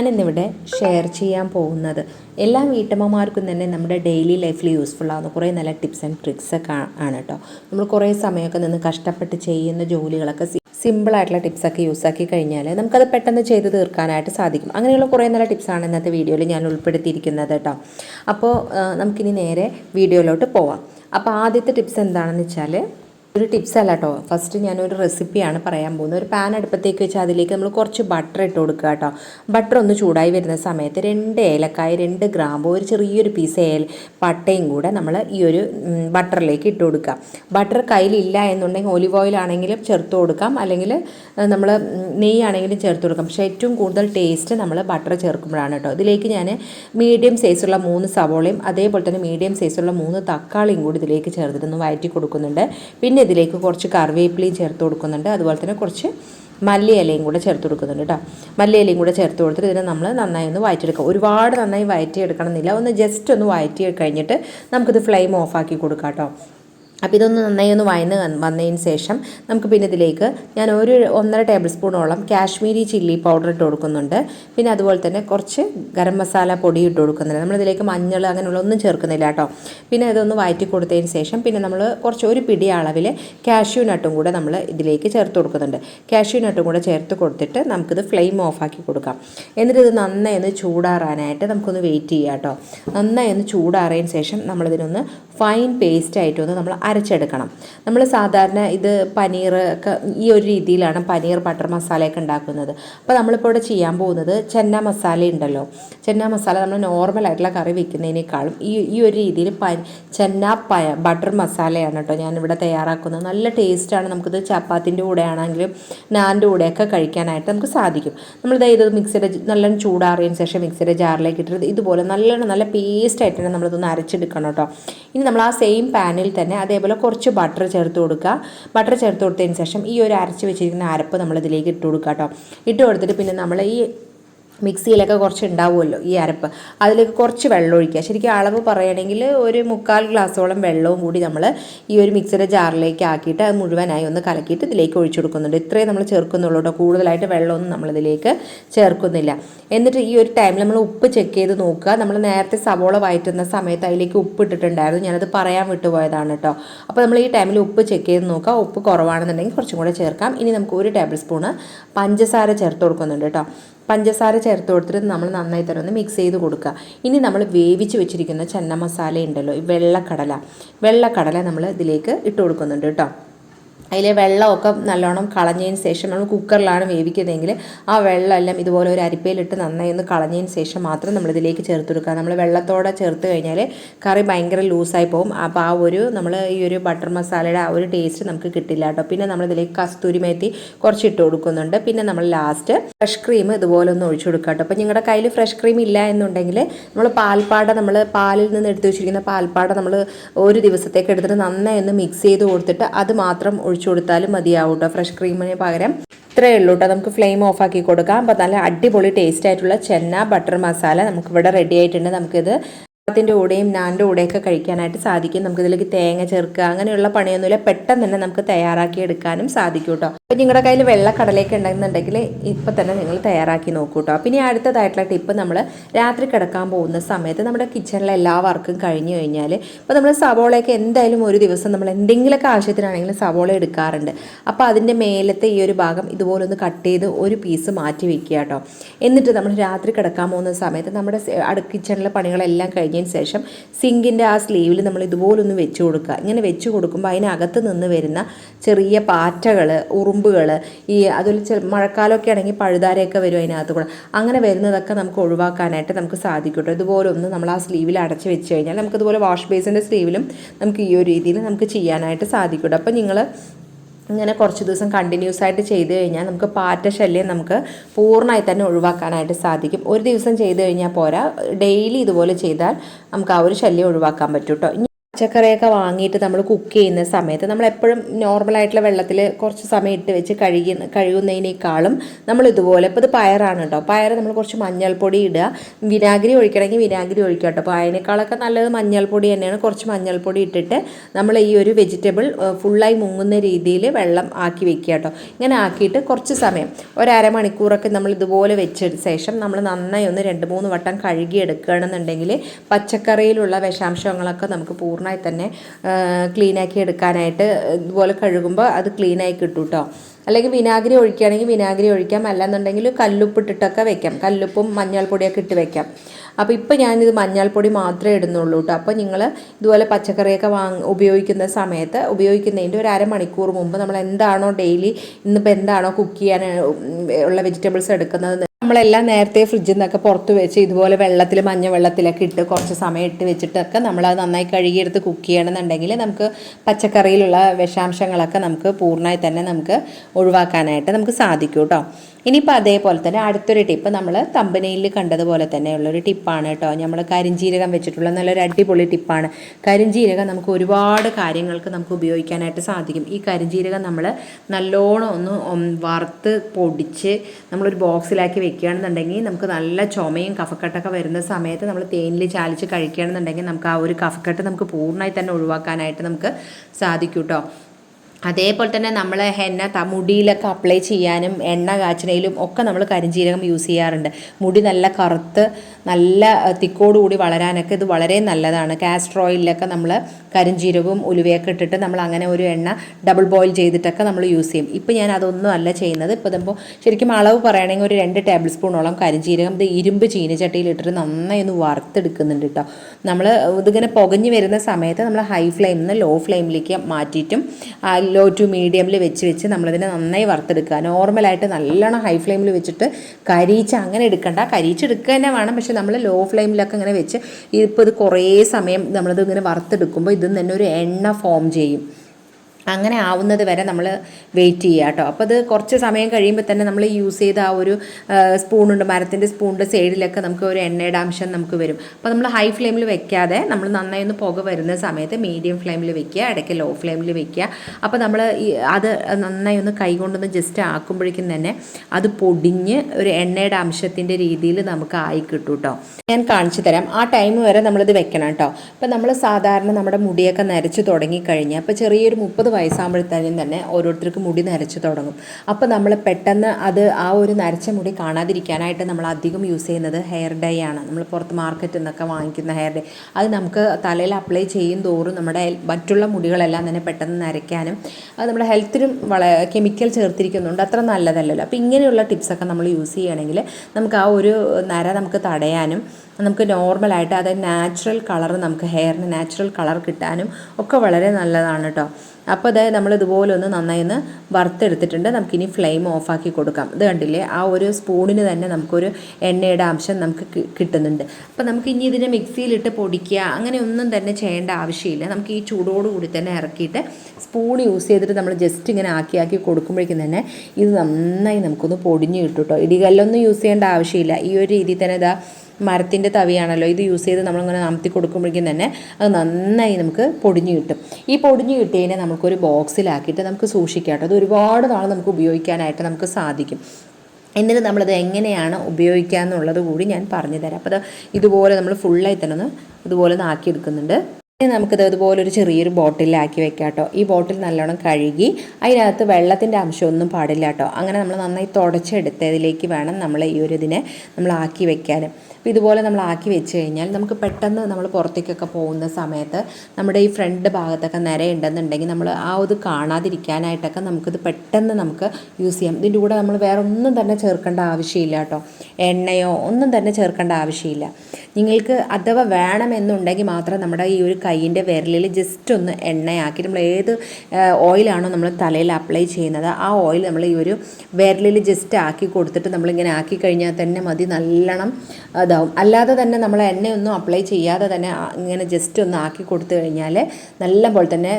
ഞാനിന്നിവിടെ ഷെയർ ചെയ്യാൻ പോകുന്നത്. എല്ലാ വീട്ടമ്മമാർക്കും തന്നെ നമ്മുടെ ഡെയിലി ലൈഫിൽ യൂസ്ഫുൾ ആവുന്ന കുറേ നല്ല ടിപ്സ് ആൻഡ് ട്രിക്സ് ഒക്കെ ആണ് കേട്ടോ നമ്മൾ കുറേ സമയമൊക്കെ നിന്ന് കഷ്ടപ്പെട്ട് ചെയ്യുന്ന ജോലികളൊക്കെ സിമ്പിളായിട്ടുള്ള ടിപ്സൊക്കെ യൂസാക്കി കഴിഞ്ഞാൽ നമുക്കത് പെട്ടെന്ന് ചെയ്ത് തീർക്കാനായിട്ട് സാധിക്കും. അങ്ങനെയുള്ള കുറേ നല്ല ടിപ്സാണ് ഇന്നത്തെ വീഡിയോയിൽ ഞാൻ ഉൾപ്പെടുത്തിയിരിക്കുന്നത് കേട്ടോ അപ്പോൾ നമുക്കിനി നേരെ വീഡിയോയിലോട്ട് പോവാം. അപ്പോൾ ആദ്യത്തെ ടിപ്സ് എന്താണെന്ന് വെച്ചാൽ ഒരു ടിപ്സ് അല്ല കേട്ടോ ഫസ്റ്റ് ഞാനൊരു റെസിപ്പിയാണ് പറയാൻ പോകുന്നത്. ഒരു പാൻ അടുപ്പത്തേക്ക് വെച്ച് അതിലേക്ക് നമ്മൾ കുറച്ച് ബട്ടർ ഇട്ട് കൊടുക്കുക കേട്ടോ ബട്ടർ ഒന്ന് ചൂടായി വരുന്ന സമയത്ത് രണ്ട് ഏലക്കായ രണ്ട് ഗ്രാമ്പ് ഒരു ചെറിയൊരു പീസ് ഏല പട്ടയും കൂടെ നമ്മൾ ഈ ഒരു ബട്ടറിലേക്ക് ഇട്ട് കൊടുക്കുക. ബട്ടർ കയ്യിലില്ല എന്നുണ്ടെങ്കിൽ ഒലിവ് ഓയിൽ ആണെങ്കിലും ചേർത്ത് കൊടുക്കാം. അല്ലെങ്കിൽ നമ്മൾ നെയ്യാണെങ്കിലും ചേർത്ത് കൊടുക്കാം. പക്ഷേ ഏറ്റവും കൂടുതൽ ടേസ്റ്റ് നമ്മൾ ബട്ടർ ചേർക്കുമ്പോഴാണ് കേട്ടോ ഇതിലേക്ക് ഞാൻ മീഡിയം സൈസുള്ള മൂന്ന് സവോളയും അതേപോലെ തന്നെ മീഡിയം സൈസുള്ള മൂന്ന് തക്കാളിയും കൂടി ഇതിലേക്ക് ചേർത്തിട്ടൊന്ന് വയറ്റി കൊടുക്കുന്നുണ്ട്. പിന്നെ ഇതിലേക്ക് കുറച്ച് കറിവേപ്പിലയും ചേർത്ത് കൊടുക്കുന്നുണ്ട്. അതുപോലെ തന്നെ കുറച്ച് മല്ലിയിലയും കൂടെ ചേർത്ത് കൊടുക്കുന്നുണ്ട് കേട്ടോ മല്ലിയിലയും കൂടെ ചേർത്ത് കൊടുത്തിട്ട് ഇതിനെ നമ്മൾ നന്നായി ഒന്ന് വയറ്റിയെടുക്കുക ഒരുപാട് നന്നായി വഴറ്റിയെടുക്കണം എന്നില്ല ഒന്ന് ജസ്റ്റ് ഒന്ന് വയറ്റി കഴിഞ്ഞിട്ട് നമുക്കിത് ഫ്ലെയിം ഓഫാക്കി കൊടുക്കാം കേട്ടോ അപ്പോൾ ഇതൊന്ന് നന്നായി ഒന്ന് വയന്ന് വന്നതിന് ശേഷം നമുക്ക് പിന്നെ ഇതിലേക്ക് ഞാൻ ഒരു ഒന്നര ടേബിൾ സ്പൂണോളം കാശ്മീരി ചില്ലി പൗഡർ ഇട്ട് കൊടുക്കുന്നുണ്ട്. പിന്നെ അതുപോലെ തന്നെ കുറച്ച് ഗരം മസാല പൊടി ഇട്ട് കൊടുക്കുന്നുണ്ട്. നമ്മളിതിലേക്ക് മഞ്ഞൾ അങ്ങനെയുള്ള ഒന്നും ചേർക്കുന്നില്ല കേട്ടോ. പിന്നെ ഇതൊന്ന് വയറ്റി കൊടുത്തതിന് ശേഷം പിന്നെ നമ്മൾ കുറച്ച് ഒരു പിടി അളവിൽ കാഷ്യൂ നട്ടും കൂടെ നമ്മൾ ഇതിലേക്ക് ചേർത്ത് കൊടുക്കുന്നുണ്ട്. കാഷ്യൂ നട്ടും കൂടെ ചേർത്ത് കൊടുത്തിട്ട് നമുക്കിത് ഫ്ലെയിം ഓഫാക്കി കൊടുക്കാം. എന്നിട്ട് ഇത് നന്നായി ഒന്ന് ചൂടാറാനായിട്ട് നമുക്കൊന്ന് വെയിറ്റ് ചെയ്യാം കേട്ടോ. നന്നായി ഒന്ന് ചൂടാറിയതിന് ശേഷം നമ്മളിതിനൊന്ന് ഫൈൻ പേസ്റ്റ് ആയിട്ടൊന്ന് നമ്മൾ അരച്ചെടുക്കണം. നമ്മൾ സാധാരണ ഇത് പനീർ ഒക്കെ ഈ ഒരു രീതിയിലാണ് പനീർ ബട്ടർ മസാലയൊക്കെ ഉണ്ടാക്കുന്നത്. അപ്പോൾ നമ്മളിപ്പോൾ ഇവിടെ ചെയ്യാൻ പോകുന്നത് ചെന്ന മസാല ഉണ്ടല്ലോ. ചെന്ന മസാല നമ്മൾ നോർമൽ ആയിട്ടുള്ള കറി വെക്കുന്നതിനേക്കാളും ഈ ഈ ഒരു രീതിയിൽ പ ചെന്ന പയ ബട്ടർ മസാലയാണ് കേട്ടോ ഞാനിവിടെ തയ്യാറാക്കുന്നത്. നല്ല ടേസ്റ്റാണ് നമുക്കിത് ചപ്പാത്തിന്റെ കൂടെ ആണെങ്കിലും നാന്റെ കൂടെയൊക്കെ കഴിക്കാനായിട്ട് നമുക്ക് സാധിക്കും. നമ്മളിത് ഇത് മിക്സിയുടെ നല്ലോണം ചൂടാറിയതിന് ശേഷം മിക്സിയുടെ ജാറിലേക്ക് ഇട്ടിട്ട് ഇതുപോലെ നല്ലോണം നല്ല പേസ്റ്റ് ആയിട്ട് തന്നെ നമ്മളിതൊന്ന് അരച്ചെടുക്കണം കേട്ടോ. ഇനി നമ്മൾ ആ സെയിം പാനിൽ തന്നെ അതേപോലെ കുറച്ച് ബട്ടർ ചേർത്ത് കൊടുക്കുക. ബട്ടർ ചേർത്ത് കൊടുത്തതിന് ശേഷം ഈ ഒരു അരച്ച് വെച്ചിരിക്കുന്ന അരപ്പ് നമ്മൾ ഇതിലേക്ക് ഇട്ട് കൊടുക്കുക കേട്ടോ ഇട്ട് കൊടുത്തിട്ട് പിന്നെ നമ്മൾ ഈ മിക്സിയിലൊക്കെ കുറച്ച് ഉണ്ടാവുമല്ലോ ഈ അരപ്പ്. അതിലേക്ക് കുറച്ച് വെള്ളം ഒഴിക്കുക. ശരിക്കും അളവ് പറയുകയാണെങ്കിൽ ഒരു മുക്കാൽ ഗ്ലാസ്സോളം വെള്ളവും കൂടി നമ്മൾ ഈ ഒരു മിക്സിയുടെ ജാറിലേക്ക് ആക്കിയിട്ട് അത് മുഴുവനായി ഒന്ന് കലക്കിയിട്ട് ഇതിലേക്ക് ഒഴിച്ചു കൊടുക്കുന്നുണ്ട്. ഇത്രയും നമ്മൾ ചേർക്കുന്നുള്ളൂ കേട്ടോ. കൂടുതലായിട്ട് വെള്ളമൊന്നും നമ്മളിതിലേക്ക് ചേർക്കുന്നില്ല. എന്നിട്ട് ഈ ഒരു ടൈമിൽ നമ്മൾ ഉപ്പ് ചെക്ക് ചെയ്ത് നോക്കുക. നമ്മൾ നേരത്തെ സവോള വയറ്റുന്ന സമയത്ത് അതിലേക്ക് ഉപ്പ് ഇട്ടിട്ടുണ്ടായിരുന്നു. ഞാനത് പറയാൻ വിട്ടുപോയതാണ് കേട്ടോ. അപ്പോൾ നമ്മൾ ഈ ടൈമിൽ ഉപ്പ് ചെക്ക് ചെയ്ത് നോക്കുക. ഉപ്പ് കുറവാണെന്നുണ്ടെങ്കിൽ കുറച്ചും കൂടെ ചേർക്കാം. ഇനി നമുക്ക് ഒരു ടേബിൾ സ്പൂണ് പഞ്ചസാര ചേർത്ത് കൊടുക്കുന്നുണ്ട് കേട്ടോ. പഞ്ചസാര ചേർത്ത് കൊടുത്തിട്ട് നമ്മൾ നന്നായി തന്നെ ഒന്ന് മിക്സ് ചെയ്ത് കൊടുക്കുക. ഇനി നമ്മൾ വേവിച്ച് വെച്ചിരിക്കുന്ന ചന്ന മസാല ഉണ്ടല്ലോ ഈ വെള്ളക്കടല. വെള്ളക്കടല നമ്മൾ ഇതിലേക്ക് ഇട്ട് കൊടുക്കുന്നുണ്ട് കേട്ടോ. അതിലെ വെള്ളമൊക്കെ നല്ലോണം കളഞ്ഞതിന് ശേഷം നമ്മൾ കുക്കറിലാണ് വേവിക്കുന്നതെങ്കിൽ ആ വെള്ളമെല്ലാം ഇതുപോലെ ഒരു അരിപ്പയിലിട്ട് നന്നായി ഒന്ന് കളഞ്ഞതിന് ശേഷം മാത്രം നമ്മൾ ഇതിലേക്ക് ചേർത്ത് കൊടുക്കുക. നമ്മൾ വെള്ളത്തോടെ ചേർത്ത് കഴിഞ്ഞാൽ കറി ഭയങ്കര ലൂസായി പോകും. അപ്പോൾ ആ ഒരു നമ്മൾ ഈ ഒരു ബട്ടർ മസാലയുടെ ആ ഒരു ടേസ്റ്റ് നമുക്ക് കിട്ടില്ല കേട്ടോ. പിന്നെ നമ്മൾ ഇതിലേക്ക് കസ്തൂരി മേത്തി കുറച്ച് ഇട്ട് കൊടുക്കുന്നുണ്ട്. പിന്നെ നമ്മൾ ലാസ്റ്റ് ഫ്രഷ് ക്രീം ഇതുപോലെ ഒന്ന് ഒഴിച്ചു കൊടുക്കുക കേട്ടോ. അപ്പോൾ നിങ്ങളുടെ കയ്യിൽ ഫ്രഷ് ക്രീം ഇല്ല എന്നുണ്ടെങ്കിൽ നമ്മൾ പാൽപ്പാട നമ്മൾ പാലിൽ നിന്ന് എടുത്ത് വെച്ചിരിക്കുന്ന പാൽപ്പാട നമ്മൾ ഒരു ദിവസത്തേക്ക് എടുത്തിട്ട് നന്നായി ഒന്ന് മിക്സ് ചെയ്ത് കൊടുത്തിട്ട് അത് മാത്രം ഒഴിച്ചു കൊടുത്താലും മതിയാവും കേട്ടോ ഫ്രഷ് ക്രീമിന് പകരം. ഇത്രയേ ഉള്ളൂ കേട്ടോ. നമുക്ക് ഫ്ലെയിം ഓഫ് ആക്കി കൊടുക്കാം. അപ്പോൾ നല്ല അടിപൊളി ടേസ്റ്റ് ആയിട്ടുള്ള ചെന്ന ബട്ടർ മസാല നമുക്കിവിടെ റെഡി ആയിട്ടുണ്ട്. നമുക്കിത് ത്തിന്റെ കൂടെയും നാന്റെ കൂടെയൊക്കെ കഴിക്കാനായിട്ട് സാധിക്കും. നമുക്കിതിലേക്ക് തേങ്ങ ചേർക്കുക അങ്ങനെയുള്ള പണിയൊന്നുമില്ല. പെട്ടെന്ന് തന്നെ നമുക്ക് തയ്യാറാക്കി എടുക്കാനും സാധിക്കും കേട്ടോ. അപ്പോൾ നിങ്ങളുടെ കയ്യിൽ വെള്ളക്കടലയൊക്കെ ഉണ്ടെന്നുണ്ടെങ്കിൽ ഇപ്പം തന്നെ നിങ്ങൾ തയ്യാറാക്കി നോക്കൂ കേട്ടോ പിന്നെ അടുത്തതായിട്ടുള്ള ടിപ്പ് നമ്മൾ രാത്രി കിടക്കാൻ പോകുന്ന സമയത്ത് നമ്മുടെ കിച്ചണിലെ എല്ലാ വർക്കും കഴിഞ്ഞു കഴിഞ്ഞാൽ ഇപ്പോൾ നമ്മൾ സവോളയൊക്കെ എന്തായാലും ഒരു ദിവസം നമ്മൾ എന്തെങ്കിലുമൊക്കെ ആവശ്യത്തിനാണെങ്കിലും സവോള എടുക്കാറുണ്ട്. അപ്പോൾ അതിന്റെ മേലത്തെ ഈ ഒരു ഭാഗം ഇതുപോലെ ഒന്ന് കട്ട് ചെയ്ത് ഒരു പീസ് മാറ്റി വെക്കുക കേട്ടോ. എന്നിട്ട് നമ്മൾ രാത്രി കിടക്കാൻ പോകുന്ന സമയത്ത് നമ്മുടെ അടു കിച്ചണിലെ പണികളെല്ലാം കഴിഞ്ഞതിന് ശേഷം സിങ്കിന്റെ ആ സ്ലീവിൽ നമ്മൾ ഇതുപോലൊന്ന് വെച്ച് കൊടുക്കുക. ഇങ്ങനെ വെച്ച് കൊടുക്കുമ്പോൾ അതിനകത്ത് നിന്ന് വരുന്ന ചെറിയ പാറ്റകൾ ഉറുമ്പുകൾ ഈ അതുപോലെ ചെ മഴക്കാലമൊക്കെ ആണെങ്കിൽ പഴുതാരയൊക്കെ വരും അതിനകത്ത് കൂടെ. അങ്ങനെ വരുന്നതൊക്കെ നമുക്ക് ഒഴിവാക്കാനായിട്ട് നമുക്ക് സാധിക്കും കേട്ടോ ഇതുപോലെ ഒന്ന് നമ്മൾ ആ സ്ലീവിൽ അടച്ച് വെച്ച് കഴിഞ്ഞാൽ നമുക്കിതുപോലെ വാഷ് ബേസിന്റെ സ്ലീവിലും നമുക്ക് ഈ ഒരു രീതിയിൽ നമുക്ക് ചെയ്യാനായിട്ട് സാധിക്കും കേട്ടോ അപ്പോൾ നിങ്ങൾ ഇങ്ങനെ കുറച്ച് ദിവസം കണ്ടിന്യൂസ് ആയിട്ട് ചെയ്ത് കഴിഞ്ഞാൽ നമുക്ക് പാറ്റ ശല്യം നമുക്ക് പൂർണമായി തന്നെ ഒഴിവാക്കാനായിട്ട് സാധിക്കും. ഒരു ദിവസം ചെയ്ത് കഴിഞ്ഞാൽ പോരാ. ഡെയിലി ഇതുപോലെ ചെയ്താൽ നമുക്ക് ആ ഒരു ശല്യം ഒഴിവാക്കാൻ പറ്റും കേട്ടോ പച്ചക്കറിയൊക്കെ വാങ്ങിയിട്ട് നമ്മൾ കുക്ക് ചെയ്യുന്ന സമയത്ത് നമ്മൾ എപ്പോഴും നോർമലായിട്ടുള്ള വെള്ളത്തിൽ കുറച്ച് സമയം ഇട്ട് വെച്ച് കഴുകി കഴുകുന്നതിനേക്കാളും നമ്മൾ ഇതുപോലെ ഇപ്പോൾ ഇത് പയറാണ് കേട്ടോ പയർ നമ്മൾ കുറച്ച് മഞ്ഞൾപ്പൊടി ഇടുക. വിനാഗിരി ഒഴിക്കണമെങ്കിൽ വിനാഗിരി ഒഴിക്കുക കേട്ടോ അപ്പോൾ അതിനേക്കാളൊക്കെ നല്ലത് മഞ്ഞൾപ്പൊടി തന്നെയാണ്. കുറച്ച് മഞ്ഞൾപ്പൊടി ഇട്ടിട്ട് നമ്മൾ ഈ ഒരു വെജിറ്റബിൾ ഫുള്ളായി മുങ്ങുന്ന രീതിയിൽ വെള്ളം ആക്കി വെക്കുക കേട്ടോ ഇങ്ങനെ ആക്കിയിട്ട് കുറച്ച് സമയം ഒരു അരമണിക്കൂറൊക്കെ നമ്മൾ ഇതുപോലെ വെച്ച ശേഷം നമ്മൾ നന്നായി ഒന്ന് രണ്ട് മൂന്ന് വട്ടം കഴുകി എടുക്കുകയാണെന്നുണ്ടെങ്കിൽ പച്ചക്കറിയിലുള്ള വിഷാംശങ്ങളൊക്കെ നമുക്ക് പൂർണമായി തന്നെ ക്ലീനാക്കി എടുക്കാനായിട്ട് ഇതുപോലെ കഴുകുമ്പോൾ അത് ക്ലീനായി കിട്ടും കേട്ടോ അല്ലെങ്കിൽ വിനാഗിരി ഒഴിക്കുകയാണെങ്കിൽ വിനാഗിരി ഒഴിക്കാം. അല്ലെന്നുണ്ടെങ്കിൽ കല്ലുപ്പിട്ടിട്ടൊക്കെ വെക്കാം. കല്ലുപ്പും മഞ്ഞൾപ്പൊടിയൊക്കെ ഇട്ട് വെക്കാം. അപ്പോൾ ഇപ്പോൾ ഞാനിത് മഞ്ഞൾപ്പൊടി മാത്രമേ ഇടുന്നുള്ളൂ കേട്ടോ. അപ്പോൾ നിങ്ങൾ ഇതുപോലെ പച്ചക്കറിയൊക്കെ വാങ് ഉപയോഗിക്കുന്ന സമയത്ത് ഉപയോഗിക്കുന്നതിന്റെ ഒരു അരമണിക്കൂർ മുമ്പ് നമ്മൾ എന്താണോ ഡെയിലി ഇന്നിപ്പോൾ എന്താണോ കുക്ക് ചെയ്യാൻ ഉള്ള വെജിറ്റബിൾസ് എടുക്കുന്നത് നമ്മളെല്ലാം നേരത്തെ ഫ്രിഡ്ജിൽ നിന്നൊക്കെ പുറത്ത് വെച്ച് ഇതുപോലെ വെള്ളത്തിൽ മഞ്ഞ വെള്ളത്തിലൊക്കെ ഇട്ട് കുറച്ച് സമയം ഇട്ട് വെച്ചിട്ടൊക്കെ നമ്മളത് നന്നായി കഴുകിയെടുത്ത് കുക്ക് ചെയ്യണമെന്നുണ്ടെങ്കിൽ നമുക്ക് പച്ചക്കറിയിലുള്ള വിഷാംശങ്ങളൊക്കെ നമുക്ക് പൂർണമായി തന്നെ നമുക്ക് ഒഴിവാക്കാനായിട്ട് നമുക്ക് സാധിക്കും കേട്ടോ ഇനിയിപ്പോൾ അതേപോലെ തന്നെ അടുത്തൊരു ടിപ്പ് നമ്മൾ തമ്പനയിൽ കണ്ടതുപോലെ തന്നെയുള്ളൊരു ടിപ്പാണ് കേട്ടോ. നമ്മൾ കരിഞ്ജീരകം വെച്ചിട്ടുള്ള നല്ലൊരു അടിപൊളി ടിപ്പാണ് കരിഞ്ജീരകം നമുക്ക് ഒരുപാട് കാര്യങ്ങൾക്ക് നമുക്ക് ഉപയോഗിക്കാനായിട്ട് സാധിക്കും. ഈ കരിഞ്ജീരകം നമ്മൾ നല്ലോണം ഒന്ന് വറുത്ത് പൊടിച്ച് നമ്മളൊരു ബോക്സിലാക്കി വെക്കുകയാണെന്നുണ്ടെങ്കിൽ നമുക്ക് നല്ല ചുമയും കഫക്കെട്ടൊക്കെ വരുന്ന സമയത്ത് നമ്മൾ തേനിൽ ചാലിച്ച് കഴിക്കുകയാണെന്നുണ്ടെങ്കിൽ നമുക്ക് ആ ഒരു കഫക്കെട്ട് നമുക്ക് പൂർണമായി തന്നെ ഒഴിവാക്കാനായിട്ട് നമുക്ക് സാധിക്കും കേട്ടോ. അതേപോലെ തന്നെ നമ്മൾ ഹെന്ന മുടിയിലൊക്കെ അപ്ലൈ ചെയ്യാനും എണ്ണ കാച്ചണേലും ഒക്കെ നമ്മൾ കരിഞ്ജീരകം യൂസ് ചെയ്യാറുണ്ട്. മുടി നല്ല കറുത്ത് നല്ല തിക്കോടുകൂടി വളരാനൊക്കെ ഇത് വളരെ നല്ലതാണ്. കാസ്റ്റർ ഓയിലൊക്കെ നമ്മൾ കരിഞ്ചീരവും ഉലുവയൊക്കെ ഇട്ടിട്ട് നമ്മൾ അങ്ങനെ ഒരു എണ്ണ ഡബിൾ ബോയിൽ ചെയ്തിട്ടൊക്കെ നമ്മൾ യൂസ് ചെയ്യും. ഇപ്പോൾ ഞാൻ അതൊന്നും അല്ല ചെയ്യുന്നത്. ഇപ്പോൾ ഇതിപ്പോൾ ശരിക്കും അളവ് പറയുകയാണെങ്കിൽ ഒരു രണ്ട് ടേബിൾ സ്പൂണോളം കരിഞ്ചീരകം ഇത് ഇരുമ്പ് ചീനച്ചട്ടിയിൽ ഇട്ടിട്ട് നന്നായി ഒന്ന് വറുത്തെടുക്കുന്നുണ്ട് കേട്ടോ നമ്മൾ ഇതിങ്ങനെ പുകഞ്ഞ് വരുന്ന സമയത്ത് നമ്മൾ ഹൈ ഫ്ലെയിമിൽ നിന്ന് ലോ ഫ്ലെയിമിലേക്ക് മാറ്റിയിട്ടും ലോ ടു മീഡിയമിൽ വെച്ച് വെച്ച് നമ്മളിതിനെ നന്നായി വറുത്തെടുക്കുക. നോർമലായിട്ട് നല്ലോണം ഹൈ ഫ്ലെയിമിൽ വെച്ചിട്ട് കരിയിച്ച് അങ്ങനെ എടുക്കണ്ട. കരിയിച്ചെടുക്കുക തന്നെ വേണം. പക്ഷേ നമ്മൾ ലോ ഫ്ലെയിമിലൊക്കെ ഇങ്ങനെ വെച്ച് ഇപ്പോൾ ഇത് കുറേ സമയം നമ്മളിത് ഇങ്ങനെ വറുത്തെടുക്കുമ്പോൾ നിന്ന് തന്നെ ഒരു എണ്ണ ഫോം ചെയ്യും. അങ്ങനെ ആവുന്നത് വരെ നമ്മൾ വെയിറ്റ് ചെയ്യുക കേട്ടോ. അപ്പോൾ അത് കുറച്ച് സമയം കഴിയുമ്പോൾ തന്നെ നമ്മൾ യൂസ് ചെയ്ത ആ ഒരു സ്പൂണുണ്ട് മരത്തിന്റെ സ്പൂണിന്റെ സൈഡിലൊക്കെ നമുക്ക് ഒരു എണ്ണയുടെ അംശം നമുക്ക് വരും. അപ്പോൾ നമ്മൾ ഹൈ ഫ്ലെയിമിൽ വെക്കാതെ നമ്മൾ നന്നായി ഒന്ന് പുക വരുന്ന സമയത്ത് മീഡിയം ഫ്ലെയിമിൽ വെക്കുക ഇടയ്ക്ക് ലോ ഫ്ലെയിമിൽ വെക്കുക. അപ്പോൾ നമ്മൾ അത് നന്നായി ഒന്ന് കൈ കൊണ്ടൊന്ന് ജസ്റ്റ് ആക്കുമ്പോഴേക്കും തന്നെ അത് പൊടിഞ്ഞ് ഒരു എണ്ണയുടെ അംശത്തിന്റെ രീതിയിൽ നമുക്ക് ആയി കിട്ടും കേട്ടോ. ഞാൻ കാണിച്ചു തരാം. ആ ടൈം വരെ നമ്മളിത് വെക്കണം കേട്ടോ. അപ്പോൾ നമ്മൾ സാധാരണ നമ്മുടെ മുടിയൊക്കെ നരച്ച് തുടങ്ങിക്കഴിഞ്ഞാൽ അപ്പോൾ ചെറിയൊരു മുപ്പത് വയസ്സാകുമ്പോഴത്തേനും തന്നെ ഓരോരുത്തർക്ക് മുടി നരച്ചു തുടങ്ങും. അപ്പോൾ നമ്മൾ പെട്ടെന്ന് അത് ആ ഒരു നരച്ച മുടി കാണാതിരിക്കാനായിട്ട് നമ്മൾ അധികം യൂസ് ചെയ്യുന്നത് ഹെയർ ഡൈ ആണ്. നമ്മൾ പുറത്ത് മാർക്കറ്റിൽ നിന്നൊക്കെ വാങ്ങിക്കുന്ന ഹെയർ ഡൈ അത് നമുക്ക് തലയിൽ അപ്ലൈ ചെയ്യും തോറും നമ്മുടെ മറ്റുള്ള മുടികളെല്ലാം തന്നെ പെട്ടെന്ന് നരയ്ക്കാനും അത് നമ്മുടെ ഹെൽത്തിനും വളരെ കെമിക്കൽ ചേർത്തിരിക്കുന്നുണ്ട്. അത്ര നല്ലതല്ലല്ലോ. അപ്പോൾ ഇങ്ങനെയുള്ള ടിപ്സൊക്കെ നമ്മൾ യൂസ് ചെയ്യുകയാണെങ്കിൽ നമുക്ക് ആ ഒരു നര നമുക്ക് തടയാനും നമുക്ക് നോർമലായിട്ട് അതായത് നാച്ചുറൽ കളർ നമുക്ക് ഹെയറിന് നാച്ചുറൽ കളർ കിട്ടാനും ഒക്കെ വളരെ നല്ലതാണ് കേട്ടോ അപ്പോൾ അതായത് നമ്മൾ ഇതുപോലെ ഒന്ന് നന്നായി ഒന്ന് വറുത്തെടുത്തിട്ടുണ്ട്. നമുക്കിനി ഫ്ലെയിം ഓഫാക്കി കൊടുക്കാം. ഇത് കണ്ടില്ലേ? ആ ഒരു സ്പൂണിന് തന്നെ നമുക്കൊരു എണ്ണയുടെ അംശം നമുക്ക് കിട്ടുന്നുണ്ട്. അപ്പോൾ നമുക്ക് ഇനി ഇതിനെ മിക്സിയിലിട്ട് പൊടിക്കുക അങ്ങനെ ഒന്നും തന്നെ ചെയ്യേണ്ട ആവശ്യമില്ല. നമുക്ക് ഈ ചൂടോടുകൂടി തന്നെ ഇറക്കിയിട്ട് സ്പൂൺ യൂസ് ചെയ്തിട്ട് നമ്മൾ ജസ്റ്റ് ഇങ്ങനെ ആക്കി ആക്കി കൊടുക്കുമ്പോഴേക്കും തന്നെ ഇത് നന്നായി നമുക്കൊന്ന് പൊടിഞ്ഞ് കിട്ടും കേട്ടോ ഇടികല്ലൊന്നും യൂസ് ചെയ്യേണ്ട ആവശ്യമില്ല. ഈ ഒരു രീതിയിൽ തന്നെ ഇതാ മരത്തിന്റെ തവിയാണല്ലോ. ഇത് യൂസ് ചെയ്ത് നമ്മളിങ്ങനെ നമത്തി കൊടുക്കുമ്പോഴേക്കും തന്നെ അത് നന്നായി നമുക്ക് പൊടിഞ്ഞു കിട്ടും. ഈ പൊടിഞ്ഞു കിട്ടിയതിനെ നമുക്കൊരു ബോക്സിലാക്കിയിട്ട് നമുക്ക് സൂക്ഷിക്കാം കേട്ടോ. അത് ഒരുപാട് നാൾ നമുക്ക് ഉപയോഗിക്കാനായിട്ട് നമുക്ക് സാധിക്കും. എന്നിട്ട് നമ്മളത് എങ്ങനെയാണ് ഉപയോഗിക്കുക എന്നുള്ളത് കൂടി ഞാൻ പറഞ്ഞു തരാം അപ്പോൾ ഇതുപോലെ നമ്മൾ ഫുള്ളായി തന്നെ ഒന്ന് ഇതുപോലെ ഒന്ന് ആക്കിയെടുക്കുന്നുണ്ട് ഇനി നമുക്കിത് ഇതുപോലെ ഒരു ചെറിയൊരു ബോട്ടിലാക്കി വെക്കാം കേട്ടോ. ഈ ബോട്ടിൽ നല്ലോണം കഴുകി അതിനകത്ത് വെള്ളത്തിന്റെ അംശമൊന്നും പാടില്ല കേട്ടോ. അങ്ങനെ നമ്മൾ നന്നായി തുടച്ചെടുത്തതിലേക്ക് വേണം നമ്മൾ ഈ ഒരു ഇതിനെ നമ്മൾ ആക്കി വെക്കാൻ. അപ്പോൾ ഇതുപോലെ നമ്മൾ ആക്കി വെച്ച് കഴിഞ്ഞാൽ നമുക്ക് പെട്ടെന്ന് നമ്മൾ പുറത്തേക്കൊക്കെ പോകുന്ന സമയത്ത് നമ്മുടെ ഈ ഫ്രണ്ട് ഭാഗത്തൊക്കെ നിരയുണ്ടെന്നുണ്ടെങ്കിൽ നമ്മൾ ആ ഇത് കാണാതിരിക്കാനായിട്ടൊക്കെ നമുക്കിത് പെട്ടെന്ന് നമുക്ക് യൂസ് ചെയ്യാം. ഇതിന്റെ കൂടെ നമ്മൾ വേറെ ഒന്നും തന്നെ ചേർക്കേണ്ട ആവശ്യമില്ല കേട്ടോ. എണ്ണയോ ഒന്നും തന്നെ ചേർക്കേണ്ട ആവശ്യമില്ല. നിങ്ങൾക്ക് അഥവാ വേണമെന്നുണ്ടെങ്കിൽ മാത്രം നമ്മുടെ ഈ ഒരു കൈയിന്റെ വിരലിൽ ജസ്റ്റ് ഒന്ന് എണ്ണയാക്കി നമ്മൾ ഏത് ഓയിലാണോ നമ്മൾ തലയിൽ അപ്ലൈ ചെയ്യുന്നത് ആ ഓയിൽ നമ്മൾ ഈ ഒരു വിരലിൽ ജസ്റ്റ് ആക്കി കൊടുത്തിട്ട് നമ്മളിങ്ങനെ ആക്കി കഴിഞ്ഞാൽ തന്നെ മതി നല്ലോണം ഇതാവും. അല്ലാതെ തന്നെ നമ്മൾ എണ്ണയൊന്നും അപ്ലൈ ചെയ്യാതെ തന്നെ ഇങ്ങനെ ജസ്റ്റ് ഒന്ന് ആക്കി കൊടുത്തു കഴിഞ്ഞാൽ നല്ല പോലെ തന്നെ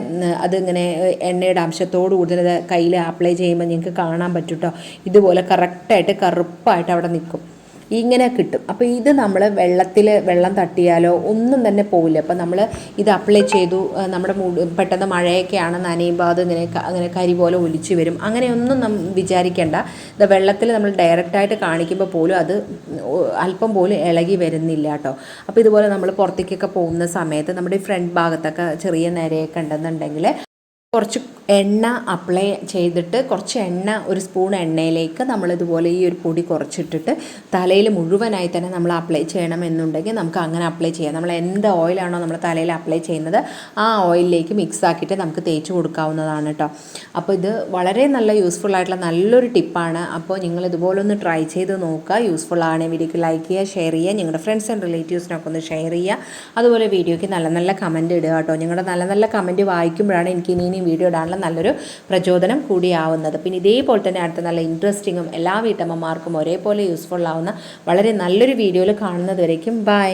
അതിങ്ങനെ എണ്ണയുടെ അംശത്തോടു കൂടുതൽ കയ്യിൽ അപ്ലൈ ചെയ്യുമ്പോൾ നിങ്ങൾക്ക് കാണാൻ പറ്റും കേട്ടോ ഇതുപോലെ കറക്റ്റായിട്ട് കറുപ്പായിട്ട് അവിടെ നിൽക്കും. ഇങ്ങനെ കിട്ടും. അപ്പോൾ ഇത് നമ്മൾ വെള്ളത്തിൽ വെള്ളം തട്ടിയാലോ ഒന്നും തന്നെ പോവില്ല. അപ്പോൾ നമ്മൾ ഇത് അപ്ലൈ ചെയ്തു. നമ്മുടെ മുടി പെട്ടെന്ന് മഴയൊക്കെയാണ് നനയുമ്പോൾ അത് ഇങ്ങനെ അങ്ങനെ കരി പോലെ ഒലിച്ചു വരും. അങ്ങനെയൊന്നും നം വിചാരിക്കേണ്ട. ഇത് വെള്ളത്തിൽ നമ്മൾ ഡയറക്റ്റായിട്ട് കാണിക്കുമ്പോൾ പോലും അത് അല്പം പോലും ഇളകി വരുന്നില്ല കേട്ടോ. അപ്പോൾ ഇതുപോലെ നമ്മൾ പുറത്തേക്കൊക്കെ പോകുന്ന സമയത്ത് നമ്മുടെ ഫ്രണ്ട് ഭാഗത്തൊക്കെ ചെറിയ നിരയൊക്കെ ഉണ്ടെന്നുണ്ടെങ്കിൽ കുറച്ച് എണ്ണ അപ്ലൈ ചെയ്തിട്ട് കുറച്ച് എണ്ണ ഒരു സ്പൂൺ എണ്ണയിലേക്ക് നമ്മളിതുപോലെ ഈ ഒരു പൊടി കുറച്ചിട്ടിട്ട് തലയിൽ മുഴുവനായി തന്നെ നമ്മൾ അപ്ലൈ ചെയ്യണം എന്നുണ്ടെങ്കിൽ നമുക്ക് അങ്ങനെ അപ്ലൈ ചെയ്യാം. നമ്മൾ എന്ത് ഓയിലാണോ നമ്മൾ തലയിൽ അപ്ലൈ ചെയ്യുന്നത് ആ ഓയിലിലേക്ക് മിക്സ് ആക്കിയിട്ട് നമുക്ക് തേച്ച് കൊടുക്കാവുന്നതാണ് കേട്ടോ അപ്പോൾ ഇത് വളരെ നല്ല യൂസ്ഫുൾ ആയിട്ടുള്ള നല്ലൊരു ടിപ്പാണ് അപ്പോൾ നിങ്ങൾ ഇതുപോലെ ഒന്ന് ട്രൈ ചെയ്ത് നോക്കുക. യൂസ്ഫുൾ ആണ് വീഡിയോക്ക് ലൈക്ക് ചെയ്യുക ഷെയർ ചെയ്യുക നിങ്ങളുടെ ഫ്രണ്ട്സ് ആൻഡ് റിലേറ്റീവ്സിനൊക്കെ ഒന്ന് ഷെയർ ചെയ്യുക. അതുപോലെ വീഡിയോയ്ക്ക് നല്ല നല്ല കമന്റ് ഇടുക കേട്ടോ നിങ്ങളുടെ നല്ല നല്ല കമന്റ് വായിക്കുമ്പോഴാണ് എനിക്ക് ഇനി ഇനിയും വീഡിയോ ഇടാനുള്ള നല്ലൊരു പ്രചോദനം കൂടിയാവുന്നത്. പിന്നെ ഇതേപോലെ തന്നെ അടുത്ത നല്ല ഇൻട്രസ്റ്റിങ്ങും എല്ലാ വീട്ടമ്മമാർക്കും ഒരേപോലെ യൂസ്ഫുൾ ആവുന്ന വളരെ നല്ലൊരു വീഡിയോയിൽ കാണുന്നത് വരേക്കും. ബൈ